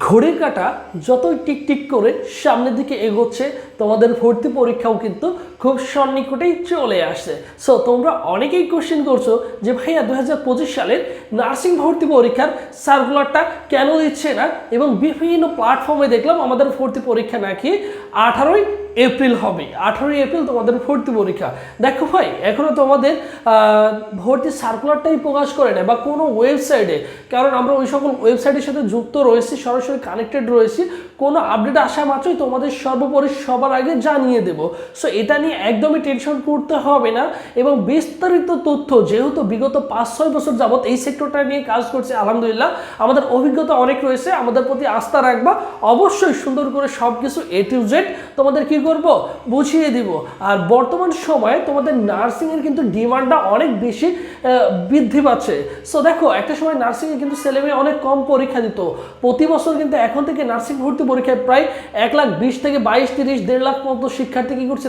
ঘড়ির কাটা যতই টিকটিক করে সামনের দিকে এগোচ্ছে তোমাদের ভর্তি পরীক্ষাও কিন্তু খুব সন্নিকটেই চলে আসছে। সো তোমরা অনেকেই কোশ্চেন করছ যে, ভাইয়া দু হাজার পঁচিশ সালের নার্সিং ভর্তি পরীক্ষার সার্কুলারটা কেন দিচ্ছে না? এবং বিভিন্ন প্ল্যাটফর্মে দেখলাম আমাদের ভর্তি পরীক্ষা নাকি আঠারোই এপ্রিল হবে। আঠারোই এপ্রিল তোমাদের ভর্তি পরীক্ষা। দেখো ভাই এখনও তোমাদের ভর্তি সার্কুলারটাই প্রকাশ করে না বা কোনো ওয়েবসাইটে কারণ আমরা ওই সকল ওয়েবসাইটের সাথে যুক্ত রয়েছি, সরাসরি কানেক্টেড রয়েছি, কোনো আপডেট আসা মাত্রই তোমাদের সর্বোপরি সবার আগে জানিয়ে দেব। সো এটা নিয়ে একদমই টেনশন করতে হবে না এবং বিস্তারিত তথ্য, যেহেতু বিগত পাঁচ ছয় বছর যাবত এই সেক্টরটা নিয়ে কাজ করছে, আলহামদুলিল্লাহ, আমাদের অভিজ্ঞতা অনেক রয়েছে, আমাদের প্রতি আস্থা রাখবা। অবশ্যই সুন্দর করে সব কিছু এ টু জেড তোমাদের কি করব? বুঝিয়ে দিব। আর বর্তমান সময়ে তোমাদের নার্সিংয়ের কিন্তু ডিমান্ডটা অনেক বেশি বৃদ্ধি পাচ্ছে। সো দেখো, একটা সময় নার্সিংয়ে কিন্তু ছেলেমেয়ে অনেক কম পরীক্ষা দিত। প্রতি বছর কিন্তু এখন থেকে নার্সিং ভর্তি পরীক্ষায় প্রায় এক লাখ বিশ থেকে বাইশ, তিরিশ, দেড় লাখ মতো শিক্ষার্থী কি করছে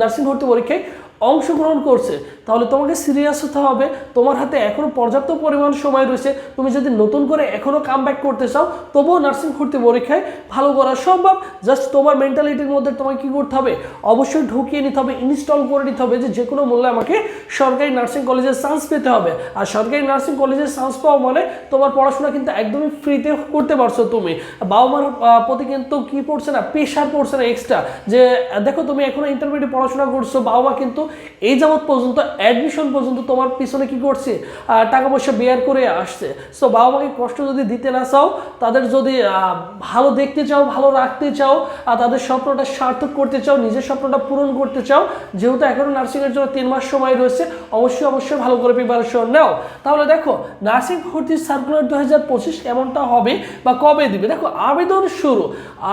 নার্সিং ভর্তি পরীক্ষায় অংশগ্রহণ করছে, তাহলে তোমাকে সিরিয়াস হতে হবে। তোমার হাতে এখনও পর্যাপ্ত পরিমাণ সময় রয়েছে। তুমি যদি নতুন করে এখনও কাম করতে চাও, তবুও নার্সিং ভর্তি পরীক্ষায় ভালো করা সম্ভব। জাস্ট তোমার মেন্টালিটির মধ্যে তোমাকে কি করতে হবে? অবশ্যই ঢুকিয়ে নিতে হবে ইনস্টল করে নিতে হবে যে যে কোনো মূল্যে আমাকে সরকারি নার্সিং কলেজের চান্স পেতে হবে। আর সরকারি নার্সিং কলেজের চান্স পাওয়া মানে তোমার পড়াশোনা কিন্তু একদমই ফ্রিতে করতে পারছ তুমি। বাবা মার প্রতি কিন্তু কী পড়ছে না প্রেশার পড়ছে না এক্সট্রা যে, দেখো তুমি এখনও ইন্টারমিডিয়েট পড়াশোনা করছ, বাবা মা কিন্তু এই যাবৎ পর্যন্ত অ্যাডমিশন পর্যন্ত তোমার পিছনে কি করছে? টাকা পয়সা বেয়ার করে আসছে। সো বাবা মাকে কষ্ট যদি দিতে না চাও, তাদের যদি ভালো দেখতে চাও, ভালো রাখতে চাও, আর তাদের স্বপ্নটা সার্থক করতে চাও, নিজের স্বপ্নটা পূরণ করতে চাও, যেহেতু এখনও নার্সিংয়ের জন্য তিন মাস সময় রয়েছে, অবশ্যই অবশ্যই ভালো করে প্রিপারেশন নাও। তাহলে দেখো নার্সিং ভর্তির সার্কুলার দু হাজার পঁচিশ এমনটা হবে বা কবে দিবে? দেখো, আবেদন শুরু।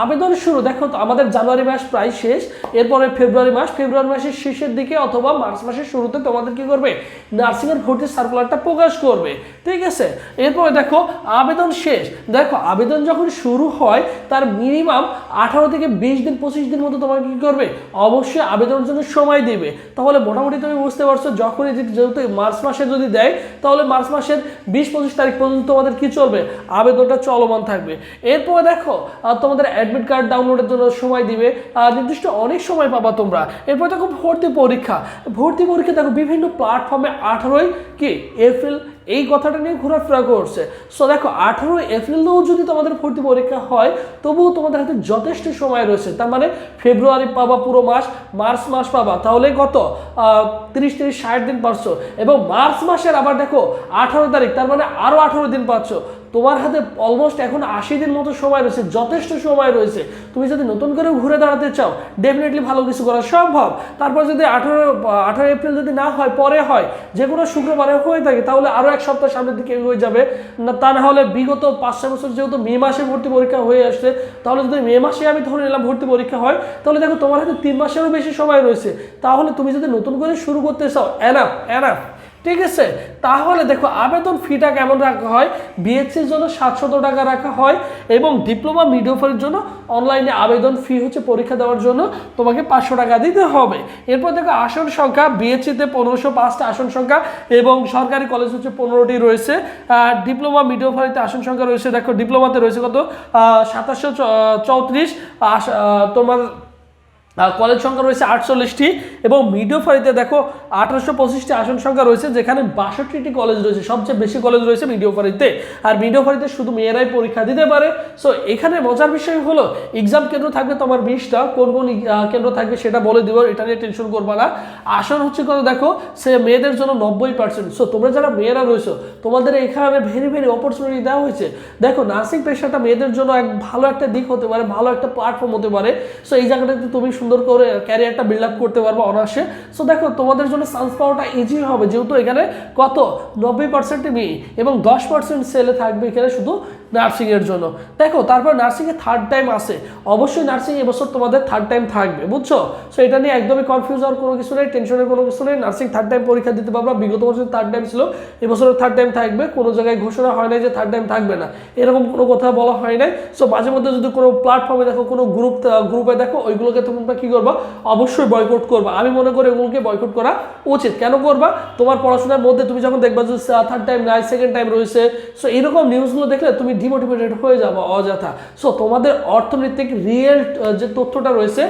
আবেদন শুরু, দেখো, আমাদের জানুয়ারি মাস প্রায় শেষ, এরপরে ফেব্রুয়ারি মাস, ফেব্রুয়ারি মাসের শেষের দিকে অথবা মার্চ মাসের শুরুতে তোমাদের কি করবে? নার্সিংয়ের ভর্তির সার্কুলারটা প্রকাশ করবে। ঠিক আছে? এরপরে দেখো, আবেদন শেষ। দেখো, আবেদন যখন শুরু হয়, তার মিনিমাম আঠারো থেকে বিশ দিন, পঁচিশ দিন মতো তোমাকে কি করবে? অবশ্যই আবেদনের জন্য সময় দিবে। তাহলে মোটামুটি তুমি বুঝতে পারছ, যখনই যেহেতু মার্চ মাসে যদি দেয়, তাহলে মার্চ মাসের বিশ, পঁচিশ তারিখ পর্যন্ত তোমাদের কি চলবে? আবেদনটা চলমান থাকবে। এরপরে দেখো তোমাদের অ্যাডমিট কার্ড ডাউনলোডের জন্য সময় দিবে। নির্দিষ্ট অনেক সময় পাবা তোমরা। এরপর দেখো ভর্তি পরীক্ষা। ভর্তি পরীক্ষা দেখো, বিভিন্ন প্ল্যাটফর্মে আঠারোই কি এপ্রিল এই কথাটা নিয়ে ঘোরাফেরা করছে। সো দেখো, আঠারোই এপ্রিলেও যদি তোমাদের ভর্তি পরীক্ষা হয়, তবুও তোমাদের হাতে যথেষ্ট সময় রয়েছে। তার মানে ফেব্রুয়ারি পাবা পুরো মাস মার্চ মাস পাবা। তাহলে কত? তিরিশ তিরিশ, ষাট দিন পাচ্ছ। এবং মার্চ মাসের আবার দেখো, আঠারো তারিখ, তার মানে আরও আঠারো দিন পাচ্ছ। তোমার হাতে অলমোস্ট এখন আশি দিন মতো সময় রয়েছে, যথেষ্ট সময় রয়েছে। তুমি যদি নতুন করে ঘুরে দাঁড়াতে চাও ডেফিনেটলি ভালো কিছু করা সম্ভব। তারপর যদি আঠারো আঠারো এপ্রিল যদি না হয়, পরে হয় যে কোনো শুক্রবারে হয়ে থাকে, তাহলে আরও এক সপ্তাহ সামনের দিকে হয়ে যাবে। না, তা না হলে বিগত পাঁচ, ছয় বছর যেহেতু মে মাসে ভর্তি পরীক্ষা হয়ে আসছে, তাহলে যদি মে মাসে আমি ধরে নিলাম ভর্তি পরীক্ষা হয়, তাহলে দেখো তোমার হাতে তিন মাসেরও বেশি সময় রয়েছে। তাহলে তুমি যদি নতুন করে শুরু করতে চাও এনাফ এনাফ ঠিক আছে? তাহলে দেখো, আবেদন ফিটা কেমন রাখা হয়? বিএসসির জন্য সাতশত টাকা রাখা হয় এবং ডিপ্লোমা মিডিওফারের জন্য অনলাইনে আবেদন ফি হচ্ছে পরীক্ষা দেওয়ার জন্য তোমাকে পাঁচশো টাকা দিতে হবে। এরপর দেখো, আসন সংখ্যা বিএসসিতে পনেরোশো পাঁচটা আসন সংখ্যা এবং সরকারি কলেজ হচ্ছে পনেরোটি রয়েছে। ডিপ্লোমা মিডিওফারিতে আসন সংখ্যা রয়েছে, দেখো, ডিপ্লোমাতে রয়েছে কত? সাতাশশো চৌত্রিশ তোমার কলেজ সংখ্যা রয়েছে আটচল্লিশটি এবং মিডিওফারিতে দেখো আঠারোশো পঁচিশটি আসন সংখ্যা রয়েছে, যেখানে বাষট্টিটি কলেজ রয়েছে, সবচেয়ে বেশি কলেজ রয়েছে মিডিওফারিতে আর মিডিওফারিতে শুধু মেয়েরাই পরীক্ষা দিতে পারে। সো এখানে মজার বিষয় হলো এক্সাম কেন্দ্র থাকবে তোমার বিশটা, কোন কোন কেন্দ্র থাকবে সেটা বলে দিব এটা নিয়ে টেনশন করবা না। আসন হচ্ছে কত দেখো, সে মেয়েদের জন্য নব্বই পার্সেন্ট সো তোমরা যারা মেয়েরা রয়েছো, তোমাদের এখানে ভেরি ভেরি অপরচুনিটি দেওয়া হয়েছে। দেখো নার্সিং পেশাটা মেয়েদের জন্য এক ভালো একটা দিক হতে পারে, ভালো একটা প্ল্যাটফর্ম হতে পারে। সো এই জায়গাটাতে তুমি সুন্দর করে ক্যারিয়ারটা বিল্ড আপ করতে পারব অনার্সে সো দেখো, তোমাদের জন্য চান্স পাওয়াটা ইজি হবে, যেহেতু এখানে কত? নব্বই পার্সেন্ট মেয়ে এবং দশ পার্সেন্ট সেলে থাকবে এখানে শুধু নার্সিংয়ের জন্য। দেখো, তারপর নার্সিংয়ে থার্ড টাইম আসে। অবশ্যই নার্সিং এবছর তোমাদের থার্ড টাইম থাকবে, বুঝছ? সো এটা নিয়ে একদমই কনফিউজ হওয়ার কোনো কিছু নেই টেনশনের কোনো কিছু নেই। নার্সিং থার্ড টাইম পরীক্ষা দিতে পারবা। বিগত বছর থার্ড টাইম ছিল এবছর থার্ড টাইম থাকবে। কোনো জায়গায় ঘোষণা হয় নাই যে থার্ড টাইম থাকবে না। এরকম কোনো কথা বলা হয় নাই। সো মাঝে মধ্যে যদি কোনো প্ল্যাটফর্মে দেখো, কোনো গ্রুপ গ্রুপে দেখো, ওইগুলোকে তোমরা কি করবা? অবশ্যই বয়কট করবা। আমি মনে করি ওগুলোকে বয়কট করা উচিত। কেন করবা? তোমার পড়াশোনার মধ্যে তুমি যখন দেখবা যে থার্ড টাইম নাই সেকেন্ড টাইম রয়েছে। সো এরকম নিউজগুলো দেখলে তুমি ডিমোটিভেটেড হয়ে যাব অযথা। সো তোমাদের অর্থনৈতিক রিয়েল যে তথ্যটা রয়েছে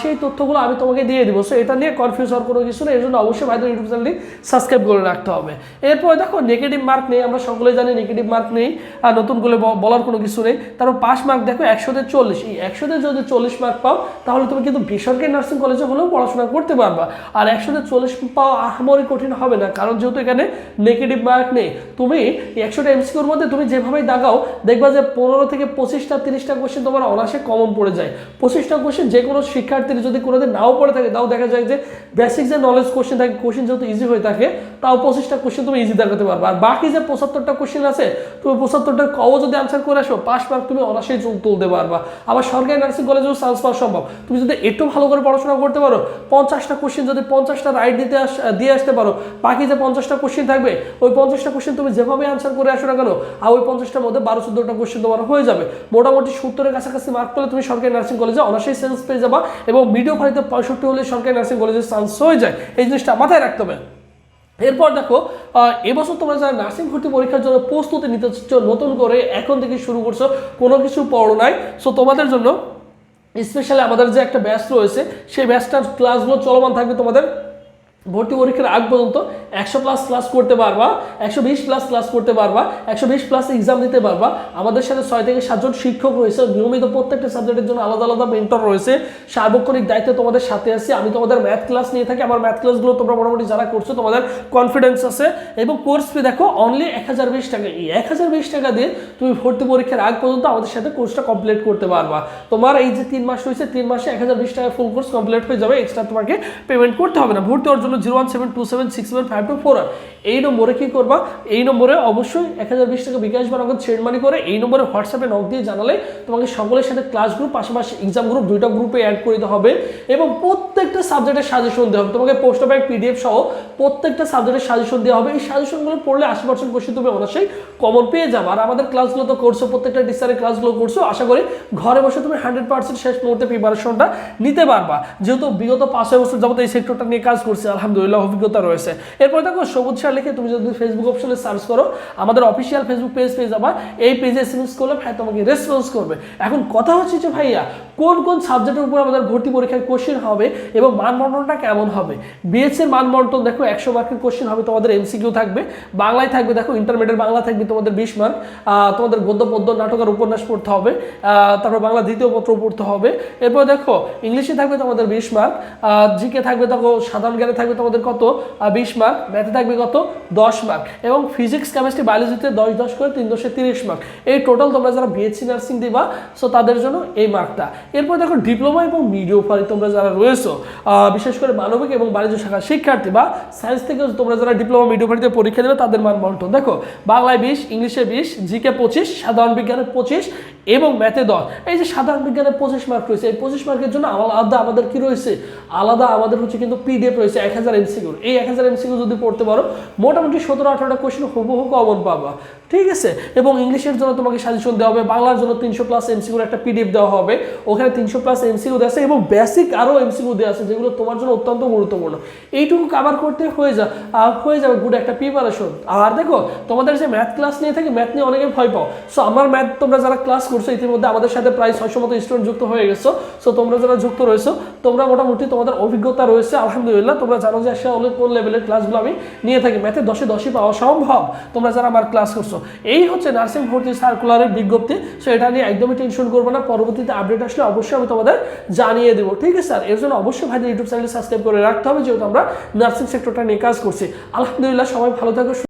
সেই তথ্যগুলো আমি তোমাকে দিয়ে দিব। সো এটা নিয়ে কনফিউজ হওয়ার কোনো কিছু নেই এই জন্য অবশ্যই ভাইদের ইউটিউব চ্যানেলটি সাবস্ক্রাইব করে রাখতে হবে। এরপর দেখো নেগেটিভ মার্ক নেই, আমরা সকলেই জানি নেগেটিভ মার্ক নেই, আর নতুন করে বলার কোনো কিছু নেই। তারপর পাস মার্ক দেখো একশোতে চল্লিশ। এই একশোতে যদি চল্লিশ মার্ক পাও, তাহলে তুমি কিন্তু বেসরকারি নার্সিং কলেজে হলেও পড়াশোনা করতে পারবা। আর একশোতে চল্লিশ পাওয়া আহামরি কঠিন হবে না, কারণ যেহেতু এখানে নেগেটিভ মার্ক নেই। তুমি একশোটা এমসিকিউর মধ্যে তুমি যেভাবেই দাগাও দেখবা যে পনেরো থেকে পঁচিশটা, তিরিশটা কোশ্চেন তোমার অনাসে কমন পড়ে যায়। পঁচিশটা কোশ্চেন যে কোনো শিক্ষার্থীর যদি কোনোদিন নাও পড়ে থাকে, তাও দেখা যায় যে বেসিক যে নলেজ কোশ্চেন থাকে কোশ্চেন যেহেতু ইজি হয়ে থাকে, তাও পঁচিশটা কোশ্চেন তুমি ইজি দেখাতে পারবে। আর বাকি যে পঁচাত্তরটা কোশ্চেন আছে, তুমি পঁচাত্তরটা কও যদি আনসার করে আসো পাস মার্ক তুমি অনাসেই তুলতে পারবা। আবার সরকারি নার্সিং কলেজেও চান্স পাওয়া সম্ভব। তুমি যদি একটু ভালো করে পড়াশোনা করতে পারো, পঞ্চাশটা কোশ্চেন যদি পঞ্চাশটা রাইট দিতে আস দিয়ে আসতে পারো, বাকি যে পঞ্চাশটা কোশ্চেন থাকবে, ওই পঞ্চাশটা কোশ্চেন তুমি যেভাবে আনসার করে আসো না কেন, আর ওই পঞ্চাশটার মধ্যে বারো চোদ্দোটা কোশ্চেন তোমার হয়ে যাবে। মোটামুটি সত্তরের কাছাকাছি মার্ক পেলে তুমি সরকারি নার্সিং কলেজে অনার্সেই সেন্স পেয়ে যাবা এবং মিডিও ফারিতে পঁয়ষট্টি হলে সরকারি নার্সিং কলেজের চান্স হয়ে যায়। এই জিনিসটা মাথায় রাখতে হবে। এরপর দেখো এবছর তোমরা যারা নার্সিং ভর্তি পরীক্ষার জন্য প্রস্তুতি নিতে চাচ্ছ, নতুন করে এখন থেকে শুরু করছ, কোনো কিছু পড়ো নাই। সো তোমাদের জন্য স্পেশালি আমাদের যে একটা ব্যাচ রয়েছে, সেই ব্যাচটার ক্লাসগুলো চলমান থাকবে তোমাদের ভর্তি পরীক্ষার আগ পর্যন্ত একশো প্লাস ক্লাস করতে পারবা, একশো বিশ প্লাস ক্লাস করতে পারবা, একশো বিশ প্লাস এক্সাম দিতে পারবা। আমাদের সাথে ছয় থেকে সাতজন শিক্ষক রয়েছে, নিয়মিত প্রত্যেকটা সাবজেক্টের জন্য আলাদা আলাদা মেন্টর রয়েছে। সার্বক্ষণিক দায়িত্বে তোমাদের সাথে আছি। আমি তোমাদের ম্যাথ ক্লাস নিয়ে থাকি। আমার ম্যাথ ক্লাসগুলো তোমরা মোটামুটি যারা করছ, তোমাদের কনফিডেন্স আছে। এবং কোর্স ফি দেখো অনলি এক হাজার বিশ টাকা। এই এক হাজার বিশ টাকা দিয়ে তুমি ভর্তি পরীক্ষার আগ পর্যন্ত আমাদের সাথে কোর্সটা কমপ্লিট করতে পারবা। তোমার এই যে তিন মাস রয়েছে, তিন মাসে এক হাজার বিশ টাকা ফুল কোর্স কমপ্লিট হয়ে যাবে। এক্সট্রা তোমাকে পেমেন্ট করতে হবে না। ভর্তি হওয়ার জন্য zero one seven two seven six seven five two four এই নম্বরে কি করবা? এই নম্বরে অবশ্যই এক হাজার বিশ টাকা বিকাশ বা নগদ সেন্ড মানি করে এই নম্বরে হোয়াটসঅ্যাপে নক দিয়ে জানালে তোমাকে সকলের সাথে ক্লাস গ্রুপ পাশাপাশি এক্সাম গ্রুপ দুইটা গ্রুপে অ্যাড করে দিতে হবে এবং প্রত্যেকটা সাবজেক্টের সাজেশন দেওয়া হবে। তোমাকে পোস্ট ব্যাংক পিডিএফ সহ প্রত্যেকটা সাবজেক্টের সাজেশন দেওয়া হবে। এই সাজেশনগুলো পড়লে আশি পার্সেন্ট কোশ্চেন তুমি অবশ্যই কমন পেয়ে যাবে। আর আমাদের ক্লাসগুলো তো করছ প্রত্যেকটা টিচারের ক্লাসগুলো করছ আশা করি ঘরে বসে তুমি হান্ড্রেড পার্সেন্ট শেষ মুহূর্তে প্রিপারেশনটা নিতে পারবা। যেহেতু বিগত পাঁচ ছয় বছর যাবত এই সেক্টরটা নিয়ে কাজ করছে, আলহামদুলিল্লাহ। অভিজ্ঞতা রয়েছে। এরপর দেখো, সবুজ সার লিখে তুমি যদি ফেসবুক অপশনে সার্চ করো, আমাদের অফিসিয়াল ফেসবুক পেজ পেয়ে যাবা। এই পেজে এসএমএস করলে ভাই তোমাকে রেসপন্স করবে। এখন কথা হচ্ছে যে ভাইয়া, কোন কোন সাবজেক্টের উপর আমাদের ভর্তি পরীক্ষার কোশ্চেন হবে এবং মানবন্টনটা কেমন হবে? বিএস এর দেখো, একশো মার্কের কোশ্চেন হবে, তোমাদের এমসিকিউ থাকবে। বাংলায় থাকবে, দেখো ইন্টারমিডিয়েট বাংলা থাকবে, তোমাদের বিশ মার্ক। তোমাদের গদ্য, পদ্য, নাটক আর উপন্যাস পড়তে হবে। তারপর বাংলা দ্বিতীয় পত্র পড়তে হবে। এরপর দেখো, ইংলিশে থাকবে তোমাদের বিশ মার্ক। জিকে থাকবে, দেখো, সাধারণ জ্ঞানে থাকবে তোমাদের কত? বিশ মার্ক ম্যাথে থাকবে কত? দশ মার্ক এবং ফিজিক্স কেমিস্ট্রি বায়োলজিতে দশ দশ করে তিন দশে তিরিশ মার্ক এই টোটাল তোমরা যারা বিএসসি নার্সিং দিবা সো তাদের জন্য এই মার্কটা এরপর দেখো ডিপ্লোমা এবং মিডিও ফারি তোমরা যারা রয়েছো বিশেষ করে মানবিক এবং বাণিজ্য শাখার শিক্ষার্থী বা সায়েন্স থেকে তোমরা যারা ডিপ্লোমা মিডিও ফারিতে পরীক্ষা দেবে, তাদের মান বন্টন। দেখো, বাংলায় বিশ, ইংলিশে বিশ জিকে পঁচিশ, সাধারণ বিজ্ঞানে পঁচিশ এবং ম্যাথে দশ এই যে সাধারণ বিজ্ঞানে পঁচিশ মার্ক রয়েছে, এই পঁচিশ মার্কের জন্য আলাদা আমাদের কি রয়েছে? আলাদা আমাদের হচ্ছে কিন্তু পিডিএফ রয়েছে, এক হাজার এমসিকিউর এই এক হাজার এমসিকিউ যদি পড়তে পারো, মোটামুটি সতেরো, আঠারোটা কোশ্চেন হুবহু কমন পাবা। ঠিক আছে? এবং ইংলিশের জন্য তোমাকে সাজেশন দেওয়া হবে, বাংলার জন্য তিনশো প্লাস এমসিকিউর একটা পিডিএফ দেওয়া হবে। ওখানে তিনশো প্লাস এমসিকিউ দেওয়া আছে এবং বেসিক আরও এমসিকিউ দেওয়া আছে, যেগুলো তোমার জন্য অত্যন্ত গুরুত্বপূর্ণ। এইটুকু কাভার করতে হয়ে যা হয়ে যাবে গুড একটা প্রিপারেশন আর দেখো, তোমাদের যে ম্যাথ ক্লাস নিয়ে থাকে ম্যাথ নিয়ে অনেকে ভয় পাও। সো আমার ম্যাথ তোমরা যারা ক্লাস করছ, ইতিমধ্যে আমাদের সাথে প্রায় ছয়শো মতো স্টুডেন্ট যুক্ত হয়ে গেছো। সো তোমরা যারা যুক্ত রয়েছো, তোমরা মোটামুটি তোমাদের অভিজ্ঞতা রয়েছে, আলহামদুলিল্লাহ। তোমরা জানো যে আসলে কোন লেভেলের ক্লাসগুলো আমি নিয়ে থাকি। ম্যাথে দশে দশই পাওয়া সম্ভব। তোমরা যারা আমার ক্লাস করছ, এই হচ্ছে নার্সিং ভর্তি সার্কুলারের বিজ্ঞপ্তি। সো এটা নিয়ে একদমই টেনশন করব না। পরবর্তীতে আপডেট আসলে অবশ্যই আমি তোমাদের জানিয়ে দেবো। ঠিক আছে স্যার এর জন্য অবশ্যই ভাইদের ইউটিউব চ্যানেল সাবস্ক্রাইব করে রাখতে হবে, যেহেতু আমরা নার্সিং সেক্টরটা নিয়ে কাজ করছি। আলহামদুলিল্লাহ, সবাই ভালো থাকো